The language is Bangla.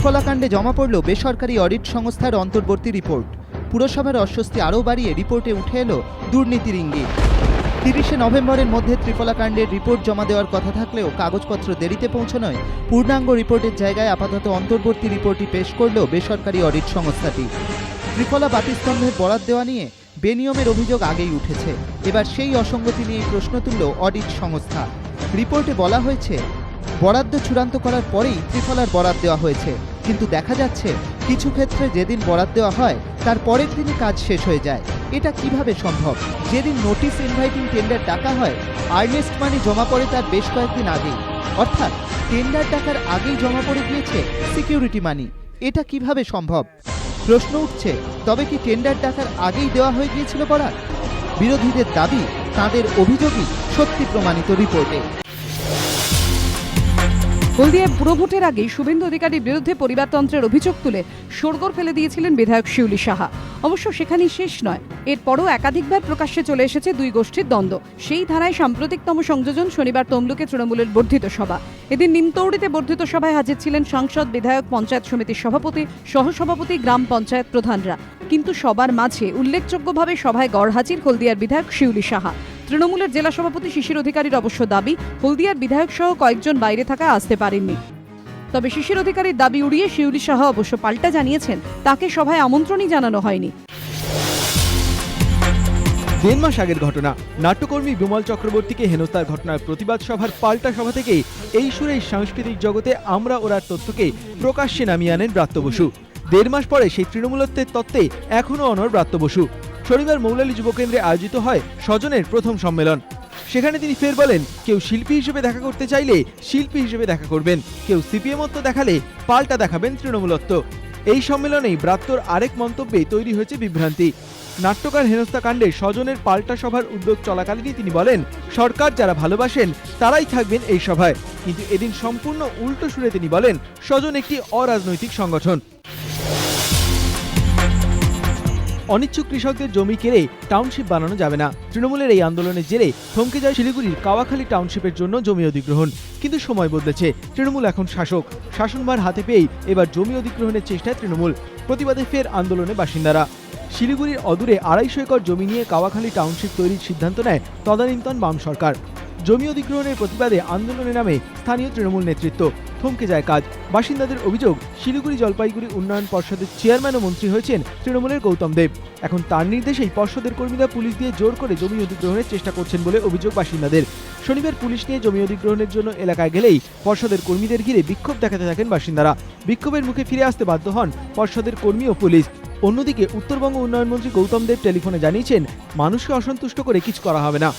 ত্রিফলাকাণ্ডে জমা পড়ল বেসরকারি অডিট সংস্থার অন্তর্বর্তী রিপোর্ট। পুরসভার অস্বস্তি আরও বাড়িয়ে রিপোর্টে উঠে এলো দুর্নীতির ইঙ্গিত। তিরিশে নভেম্বরের মধ্যে ত্রিফলাকাণ্ডের রিপোর্ট জমা দেওয়ার কথা থাকলেও কাগজপত্র দেরিতে পৌঁছানোয় পূর্ণাঙ্গ রিপোর্টের জায়গায় আপাতত অন্তর্বর্তী রিপোর্টই পেশ করল বেসরকারি অডিট সংস্থাটি। ত্রিফলা বাতিস্তম্ভের বরাদ দেওয়া নিয়ে বেনিয়মের অভিযোগ আগেই উঠেছে। এবার সেই অসঙ্গতি নিয়ে প্রশ্ন তুলল অডিট সংস্থা। রিপোর্টে বলা হয়েছে, বরাদ্দ চূড়ান্ত করার পরেই ত্রিফলার বরাদ দেওয়া হয়েছে। কিন্তু দেখা যাচ্ছে কিছু ক্ষেত্রে যেদিন বরাদ দেওয়া হয়, তার পরের দিনই কাজ শেষ হয়ে যায়। এটা কীভাবে সম্ভব? যেদিন নোটিশ ইনভাইটিং টেন্ডার ডাকা হয়, আর্নেস্ট মানি জমা পড়ে তার বেশ কয়েকদিন আগেই। অর্থাৎ, টেন্ডার ডাকার আগেই জমা পড়ে গিয়েছে সিকিউরিটি মানি। এটা কীভাবে সম্ভব? প্রশ্ন উঠছে, তবে কি টেন্ডার ডাকার আগেই দেওয়া হয়ে গিয়েছিল বরাদ বিরোধীদের দাবি, তাদের অভিযোগই সত্যি প্রমাণিত রিপোর্টে। হলদিয়ায় পুরভোটের আগেই শুভেন্দু অধিকারীর বিরুদ্ধে পরিবারতন্ত্রের অভিযোগ তুলে সরগোর ফেলে দিয়েছিলেন বিধায়ক শিউলি সাহা। অবশ্য সেখানেই শেষ নয়। এরপরও একাধিকবার প্রকাশ্যে চলে এসেছে দুই গোষ্ঠীর দ্বন্দ্ব। সেই ধারায় সাম্প্রতিকতম সংযোজন শনিবার তমলুকে তৃণমূলের বর্ধিত সভা। এদিন নিমতৌড়িতে বর্ধিত সভায় হাজির ছিলেন সাংসদ, বিধায়ক, পঞ্চায়েত সমিতির সভাপতি, সহসভাপতি, গ্রাম পঞ্চায়েত প্রধানরা। কিন্তু সবার মাঝে উল্লেখযোগ্যভাবে সভায় গড়হাজির হলদিয়ার বিধায়ক শিউলি সাহা। তৃণমূলের জেলা সভাপতি শিশির অধিকারীর অবশ্য দাবি, হলদিয়ার বিধায়ক সহ কয়েকজন বাইরে থাকা আসতে পারেননি। তবে শিশির অধিকারীর দাবি উড়িয়ে শিউলি সাহা অবশ্য পাল্টা জানিয়েছেন, তাকে সভায় আমন্ত্রণই জানানো হয়নি। দেড় মাস আগের ঘটনা, নাট্যকর্মী বিমল চক্রবর্তীকে হেনস্থার ঘটনার প্রতিবাদ সভার পাল্টা সভা থেকেই এই সুরেই সাংস্কৃতিক জগতে আমরা ওরার তথ্যকে প্রকাশ্যে নামিয়ে আনেন ব্রাত্য বসু। দেড় মাস পরে সেই তৃণমূলত্বের তত্ত্বে এখনও অনর ব্রাত্য বসু। শনিবার মৌলালী যুবকেন্দ্রে আয়োজিত হয় স্বজনের প্রথম সম্মেলন। সেখানে তিনি ফের বলেন, কেউ শিল্পী হিসেবে দেখা করতে চাইলে শিল্পী হিসেবে দেখা করবেন, কেউ সিপিএমত্ব দেখালে পাল্টা দেখাবেন তৃণমূলত্ব। এই সম্মেলনেই ব্রাত্যর আরেক মন্তব্যে তৈরি হয়েছে বিভ্রান্তি। নাট্যকার হেনস্থা কাণ্ডে স্বজনের পাল্টা সভার উদ্যোগ চলাকালীনই তিনি বলেন, সরকার যারা ভালোবাসেন তারাই থাকবেন এই সভায়। কিন্তু এদিন সম্পূর্ণ উল্টো সুরে তিনি বলেন, স্বজন একটি অরাজনৈতিক সংগঠন। অনিচ্ছুক কৃষকদের জমি কেড়ে টাউনশিপ বানানো যাবে না। তৃণমূলের এই আন্দোলনের জেরে থমকে যায় শিলিগুড়ির কাওয়াখালী টাউনশিপের জন্য জমি অধিগ্রহণ। কিন্তু সময় বদলেছে, তৃণমূল এখন শাসক। শাসনভার হাতে পেয়েই এবার জমি অধিগ্রহণের চেষ্টায় তৃণমূল। প্রতিবাদে ফের আন্দোলনে বাসিন্দারা। শিলিগুড়ির অদূরে আড়াইশো একর জমি নিয়ে কাওয়াখালী টাউনশিপ তৈরির সিদ্ধান্ত নেয় তদানীন্তন বাম সরকার। জমি অধিগ্রহণের প্রতিবাদে আন্দোলনে নামে স্থানীয় তৃণমূল নেতৃত্ব। থমকে যায় কাজ। বাসিন্দাদের অভিযোগ, শিলিগুড়ি জলপাইগুড়ি উন্নয়ন পর্ষদের চেয়ারম্যান ও মন্ত্রী হয়েছেন তৃণমূলের গৌতম দেব। এখন তার নির্দেশেই পর্ষদের কর্মীরা পুলিশ দিয়ে জোর করে জমি অধিগ্রহণের চেষ্টা করছেন বলে অভিযোগ বাসিন্দাদের। শনিবার পুলিশ নিয়ে জমি অধিগ্রহণের জন্য এলাকায় গেলেই পর্ষদের কর্মীদের ঘিরে বিক্ষোভ দেখাতে থাকেন বাসিন্দারা। বিক্ষোভের মুখে ফিরে আসতে বাধ্য হন পর্ষদের কর্মী ও পুলিশ। অন্যদিকে উত্তরবঙ্গ উন্নয়ন মন্ত্রী গৌতম দেব টেলিফোনে জানিয়েছেন, মানুষকে অসন্তুষ্ট করে কিছু করা হবে না।